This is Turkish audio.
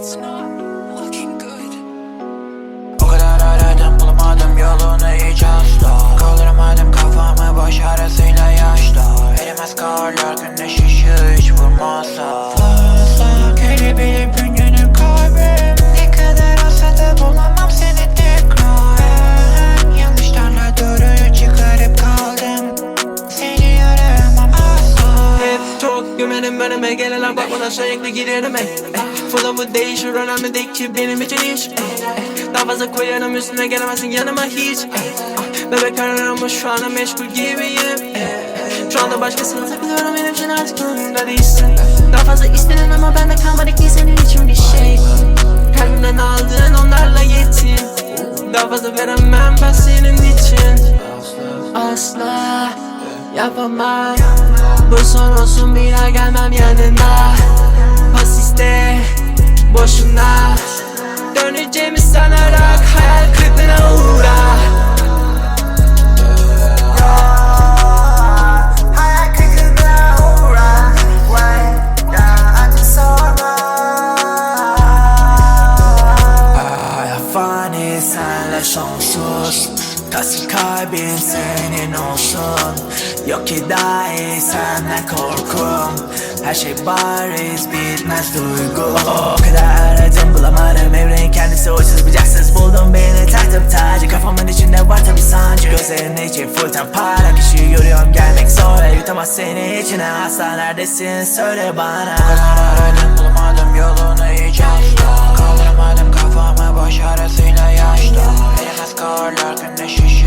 It's not güvenim önüme geleler bak bana sürekli giderim ey ey. Flow'u değişir önemli değil ki benim için ey. Daha fazla koyarım üstüne gelemezsin yanıma hiç. Bebek ararım şu anda meşgul gibiyim. Şu anda başkasına takılıyorum benim için artık umurumda değilsin Daha fazla istenen ama bende kalmadı ki senin için bir şey Kalbimden aldığın onlarla yetin Daha fazla veremem ben senin için Asla yapamam. Bu son olsun bir daha gelmem yanına. Pas iste boşuna. Döneceğimi sanarak hayal kırıklığına uğra. Senle sonsuz Kasım kalbin senin olsun? Yok ki dahi senden korkum. Her şey bariz bitmez duygu. O kadar aradım bulamadım evrenin kendisi. Uçsuz bucaksız Buldum beni taktım tacı. Kafamın içinde var tabi sancı. Gözlerin içi full time parlak ışığı görüyorum. Gelmek zor Yutamaz seni içine. Asla neredesin söyle bana. O kadar aradım bulamadım yolunu hiç That shit